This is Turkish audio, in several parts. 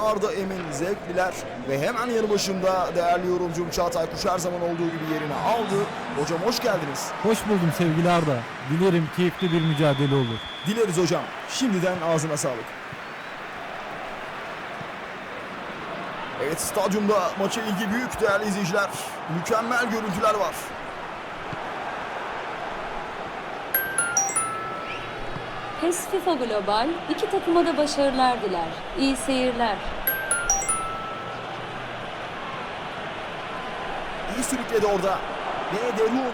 Arda Emin zevkliler ve hemen yanı başımda değerli yorumcum Çağatay Kuş her zaman olduğu gibi yerini aldı. Hocam hoş geldiniz. Hoş buldum sevgili Arda. Dilerim keyifli bir mücadele olur. Dileriz hocam. Şimdiden ağzına sağlık. Evet stadyumda maça ilgi büyük değerli izleyiciler. Mükemmel görüntüler var. PES FIFA Global iki takıma da başarılar diler. İyi seyirler. Sürükledi orada. Ve Derun.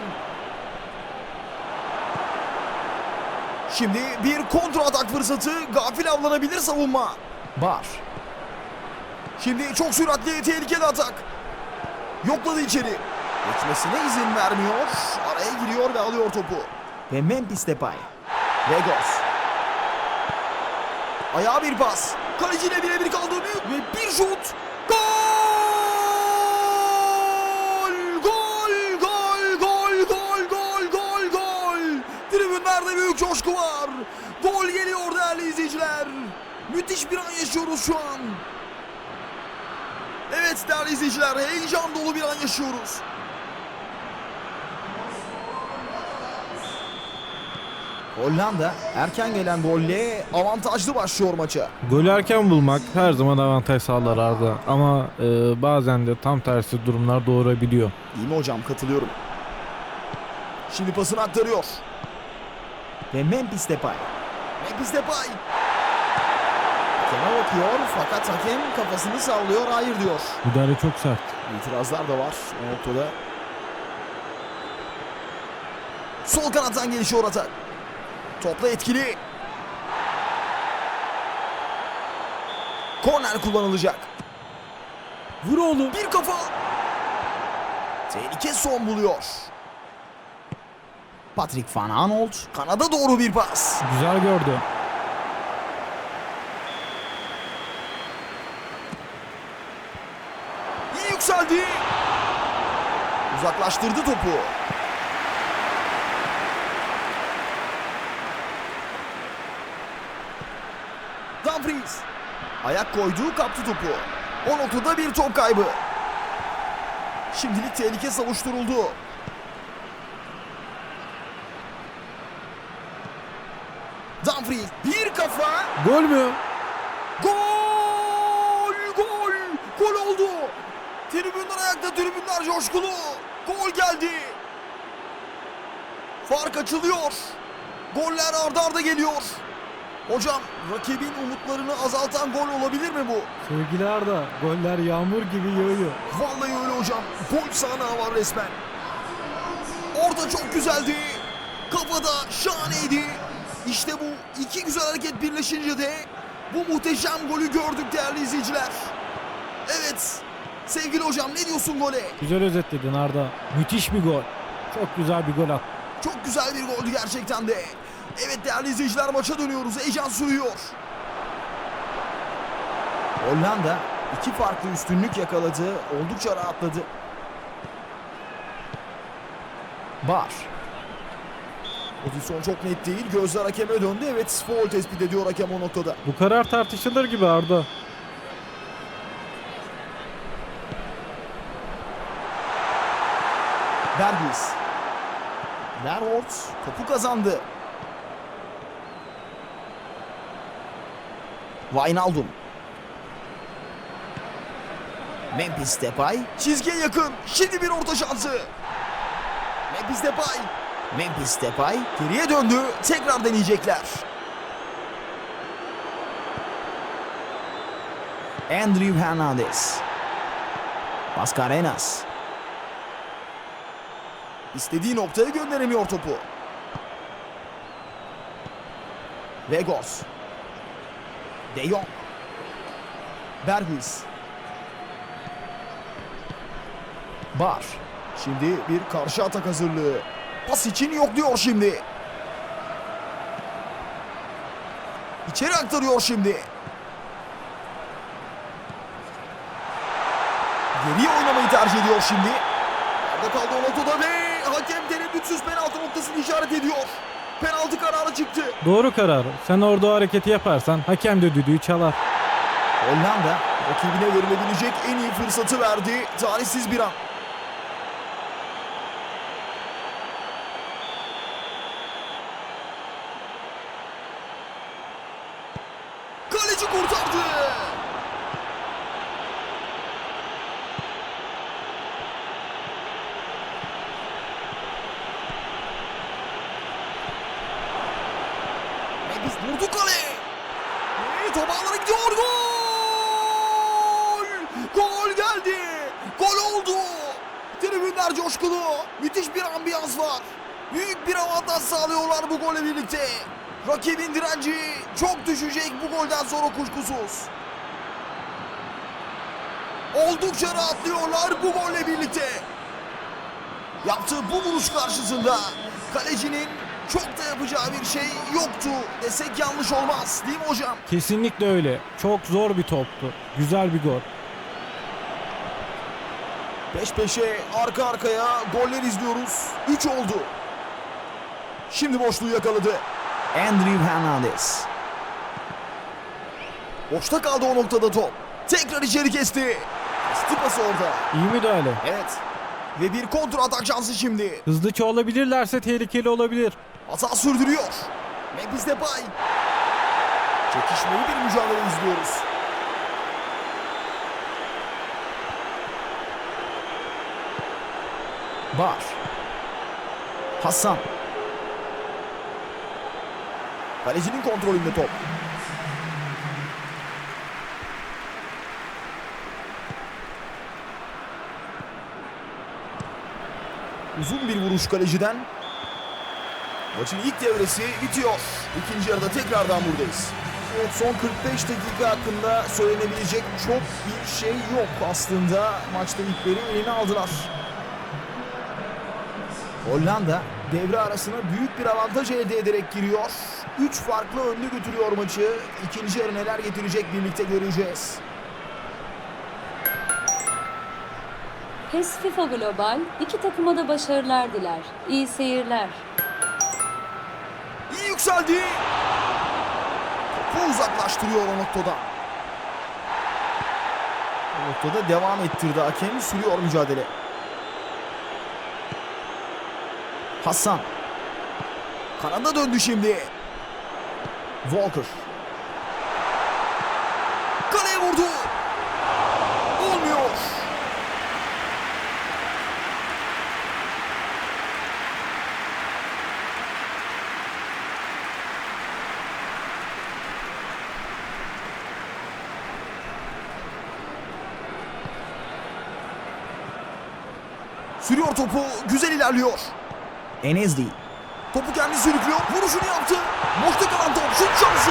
Şimdi bir kontra atak fırsatı. Gafil avlanabilir savunma. Bar. Şimdi çok süratli tehlikeli atak. Yokladı içeri. Geçmesine izin vermiyor. Araya giriyor ve alıyor topu. Ve Memphis Depay. Vegos. Ayağa bir pas. Kaleciyle birebir kaldı büyük ve bir şut. Coşku var. Gol geliyor değerli izleyiciler. Müthiş bir an yaşıyoruz şu an. Evet değerli izleyiciler heyecan dolu bir an yaşıyoruz. Hollanda erken gelen golle avantajlı başlıyor maça. Golü erken bulmak her zaman avantaj sağlar Arda. Ama e, bazen de tam tersi durumlar doğurabiliyor. Değil mi hocam katılıyorum. Şimdi pasını aktarıyor. Ve Memphis Depay. Memphis Depay. Hakeme bakıyor fakat hakem kafasını sallıyor hayır diyor. Müdahale çok sert. İtirazlar da var o noktada. Sol kanattan gelişiyor atak. Topla etkili. Korner kullanılacak. Vur oğlum. Bir kafa. Tehlike son buluyor. Patrick Van Aanholt kanada doğru bir pas. Güzel gördü. İyi yükseldi. Uzaklaştırdı topu. Dumfries. Ayak koydu kaptı topu. O noktada bir top kaybı. Şimdilik tehlike savuşturuldu. Dumfries bir kafa. Gol mü? Gol! Gol! Gol oldu! Tribünler ayakta, tribünler coşkulu. Gol geldi. Fark açılıyor. Goller ardarda arda geliyor. Hocam rakibin umutlarını azaltan gol olabilir mi bu? Sevgili Arda, goller yağmur gibi yağıyor. Vallahi öyle hocam. Gol sahnağı var resmen. Orada çok güzeldi. Kafada şahaneydi. İşte bu iki güzel hareket birleşince de bu muhteşem golü gördük değerli izleyiciler. Evet. Sevgili hocam ne diyorsun gole? Güzel özetledin Arda. Müthiş bir gol. Çok güzel bir gol attı. Çok güzel bir goldü gerçekten de. Evet değerli izleyiciler maça dönüyoruz. Heyecan sürüyor. Hollanda iki farklı üstünlük yakaladı. Oldukça rahatladı. Bar. Pozisyon çok net değil. Gözler hakeme döndü. Evet foul tespit ediyor hakem o noktada. Bu karar tartışılır gibi Arda. Bergis. Verhoort topu kazandı. Wijnaldum. Memphis Depay çizgiye yakın. Şimdi bir orta şansı. Memphis Depay. Memphis Depay geriye döndü. Tekrar deneyecekler. Andrew Hernandez. Mascarenas. İstediği noktaya gönderemiyor topu. Vegos. De Jong. Berghuis. Bar. Şimdi bir karşı atak hazırlığı. Pas için yok diyor şimdi. İçeri aktarıyor şimdi. Geriye oynamayı tercih ediyor şimdi. Arda kaldı o noktada ve hakem tereddütsüz penaltı noktasını işaret ediyor. Penaltı kararı çıktı. Doğru karar. Sen orada o hareketi yaparsan hakem de düdüğü çalar. Hollanda Rakibine verilebilecek en iyi fırsatı verdi. Talihsiz bir an. Kaleci kurtardı. Biz vurdu kale. Ve top gidiyor. Gol! Gol geldi. Gol oldu. Tribünler coşkulu. Müthiş bir ambiyans var. Büyük bir avantaj sağlıyorlar bu golle birlikte. Rakibin direnci çok düşecek bu golden sonra kuşkusuz. Oldukça rahatlıyorlar bu golle birlikte. Yaptığı bu vuruş karşısında kalecinin çok da yapacağı bir şey yoktu desek yanlış olmaz değil mi hocam? Kesinlikle öyle. Çok zor bir toptu. Güzel bir gol. Peş peşe arka arkaya goller izliyoruz. 3 oldu. Şimdi boşluğu yakaladı. Andrew Hernandez. Boşta kaldı o noktada top. Tekrar içeri kesti. Kesti pası orada. İyi müdahale. Evet. Ve bir kontra atak şansı şimdi. Hızlıca olabilirlerse tehlikeli olabilir. Hata sürdürüyor. Memphis Depay. Çekişmeli bir mücadele izliyoruz. Bar. Hasan. Kalecinin kontrolünde top. Uzun bir vuruş kaleciden. Maçın ilk devresi bitiyor. İkinci yarıda tekrardan buradayız. Evet son 45 dakika hakkında söylenebilecek çok bir şey yok aslında. Maçta ilkleri eline aldılar. Hollanda devre arasına büyük bir avantaj elde ederek giriyor. 3 farklı önlü götürüyor maçı. İkinci yarı neler getirecek birlikte göreceğiz. PES FIFA Global iki takıma da başarılar diler. İyi seyirler. İyi yükseldi. Topu uzaklaştırıyor o noktada. O noktada devam ettirdi hakem. Sürüyor mücadele. Hasan. Kanada döndü şimdi. Walker. Kaleye vurdu. Olmuyor. Sürüyor topu. Güzel ilerliyor. Enezdi. Topu kendi sürüklüyor. Vuruşunu yaptı. Boşta kalan top. Şut şansı.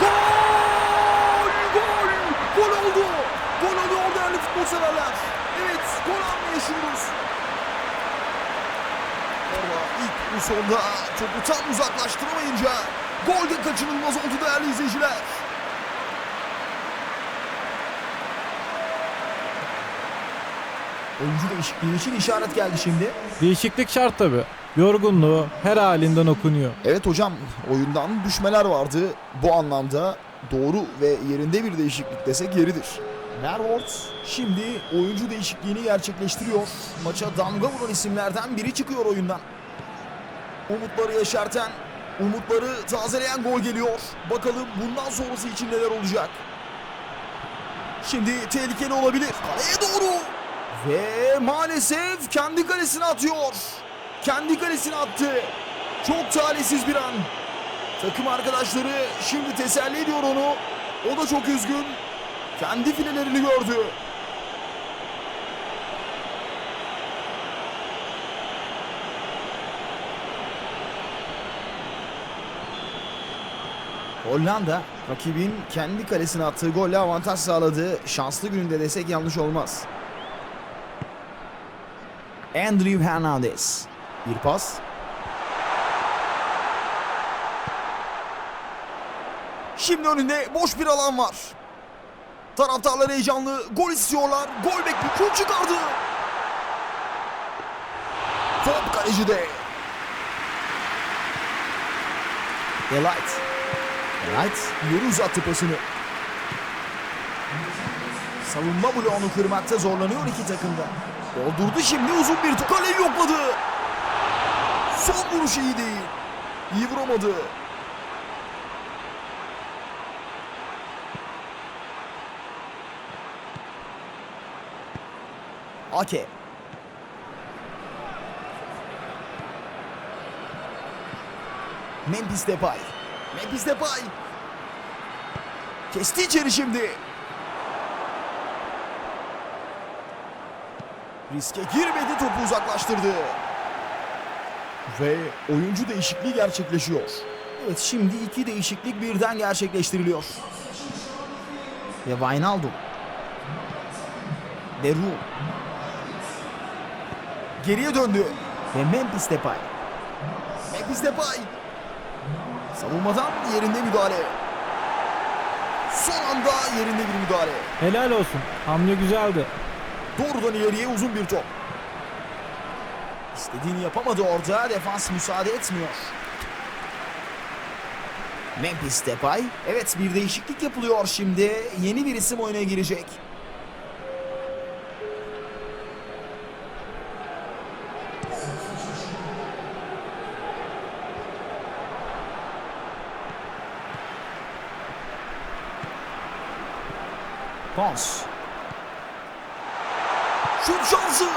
Gol! Gol! Gol oldu. Gol oluyor değerli futbol severler. Evet gol anı yaşıyoruz. Orada ilk bu sonda topu tam uzaklaştıramayınca gol de kaçınılmaz oldu değerli izleyiciler. Oyuncu değişikliği için işaret geldi şimdi. Değişiklik şart tabi. Yorgunluğu her halinden okunuyor. Evet hocam oyundan düşmeler vardı. Bu anlamda doğru ve yerinde bir değişiklik desek yeridir. Mervold şimdi oyuncu değişikliğini gerçekleştiriyor. Maça damga vuran isimlerden biri çıkıyor oyundan. Umutları yeşerten, umutları tazeleyen gol geliyor. Bakalım bundan sonrası için neler olacak. Şimdi tehlikeli olabilir. Kaleye doğru. Ve maalesef kendi kalesine atıyor. Kendi kalesine attı. Çok talihsiz bir an. Takım arkadaşları şimdi teselli ediyor onu. O da çok üzgün. Kendi filelerini gördü. Hollanda rakibin kendi kalesine attığı golle avantaj sağladı. Şanslı gününde desek yanlış olmaz. Andrew Hernandez. Bir pas. Şimdi önünde boş bir alan var. Taraftarlar heyecanlı. Gol istiyorlar. Gol bekliyor. Şut çıkardı. Top kalecide. Delight. Delight yeri uzattı pasını. Savunma bloğunu kırmakta zorlanıyor iki takımda. Doldurdu şimdi uzun bir top. Kaleyi yokladı. Son vuruş iyi değil. İyi vuramadı. Ake. Memphis Depay. Memphis Depay. Kesti içeri şimdi. Riske girmedi topu uzaklaştırdı. Ve oyuncu değişikliği gerçekleşiyor. Evet şimdi iki değişiklik birden gerçekleştiriliyor. Ve Wijnaldum. Deru. Geriye döndü. Ve Memphis Depay. Memphis Depay. Savunmadan yerinde müdahale. Son anda yerinde bir müdahale. Helal olsun. Hamle güzeldi. Doğrudan ileriye uzun bir top. İstediğini yapamadı orada. Defans müsaade etmiyor. Memphis Depay. Evet bir değişiklik yapılıyor şimdi. Yeni bir isim oyuna girecek. Pons. Şut şansı. Gol!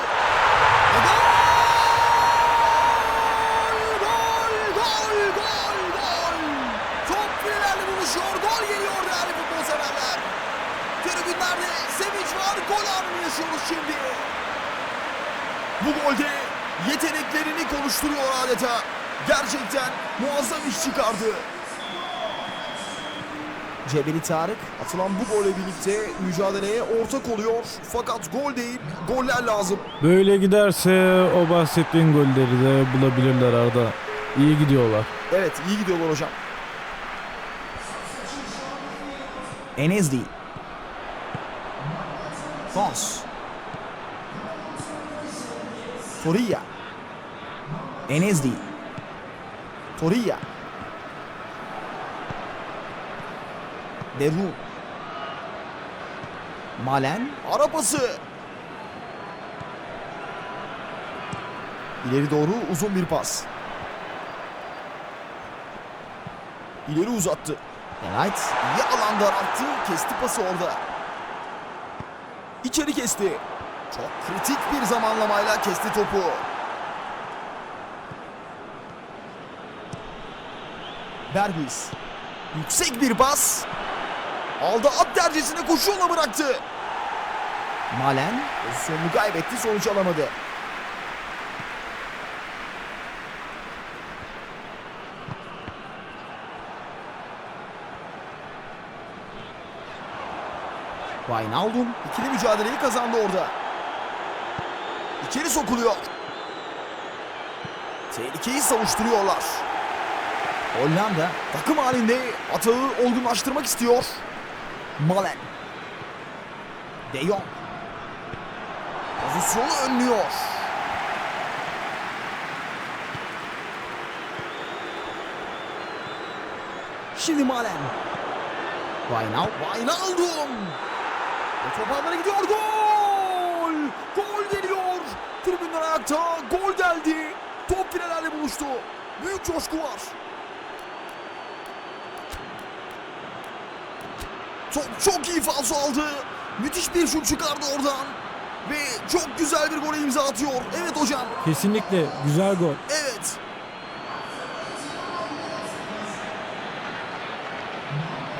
Gol! Gol! Gol! Gol! Top filelerle buluşuyor. Gol geliyor değerli futbol severler. Tribünlerde sevinç var. Gol anını yaşıyoruz şimdi. Bu golde yeteneklerini konuşturuyor adeta. Gerçekten muazzam iş çıkardı. Cebeli Tarık atılan bu golle birlikte mücadeleye ortak oluyor. Fakat gol değil, goller lazım. Böyle giderse o bahsettiğin golleri de bulabilirler Arda. İyi gidiyorlar. Evet, iyi gidiyorlar hocam. Enezdi. Fons. Torilla. Enezdi. Torilla. Deru. Malen. Arapası. İleri doğru uzun bir pas. İleri uzattı. Knight iyi alanda attı. Kesti pası orada. İçeri kesti. Çok kritik bir zamanlamayla kesti topu. Berbis. Yüksek bir pas. Aldı at dercesine koşu yola bıraktı. Malen pozisyonunu kaybetti sonuç alamadı. Wijnaldum ikili mücadeleyi kazandı orada. İçeri sokuluyor. Tehlikeyi savuşturuyorlar. Hollanda takım halinde atağı olgunlaştırmak istiyor. Malen. De Jong. Pozisyonu önlüyor. Şimdi Malen. Wijnaldum. Wijnaldum. Ve top ağlara gidiyor. Gol! Gol geliyor. Tribünler ayakta. Gol geldi. Top filelerle buluştu. Büyük coşku var. Top çok iyi falso aldı. Müthiş bir şut çıkardı oradan. Ve çok güzel bir gole imza atıyor. Evet hocam. Kesinlikle güzel gol. Evet.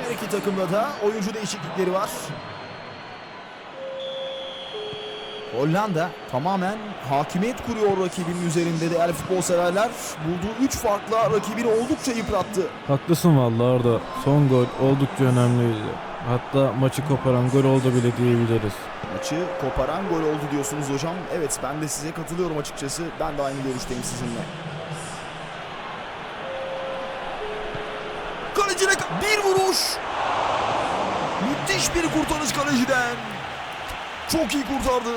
Her iki takımda da oyuncu değişiklikleri var. Hollanda tamamen hakimiyet kuruyor rakibinin üzerinde değerli futbol severler. Bulduğu 3 farkla rakibini oldukça yıprattı. Haklısın vallahi Arda. Son gol oldukça önemliydi. Hatta maçı koparan gol oldu bile diyebiliriz. Maçı koparan gol oldu diyorsunuz hocam. Evet ben de size katılıyorum açıkçası. Ben de aynı görüşteyim sizinle. Kalecine ka- bir vuruş. Müthiş bir kurtarış kaleciden. Çok iyi kurtardı.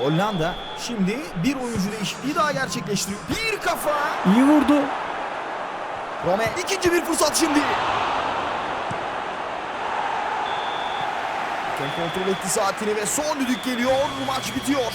Hollanda şimdi bir oyuncu değişikliği daha gerçekleştiriyor. Bir kafa. İyi vurdu. Rome ikinci bir fırsat şimdi. Hakem kontrol etti saatini ve son düdük geliyor. Maç bitiyor.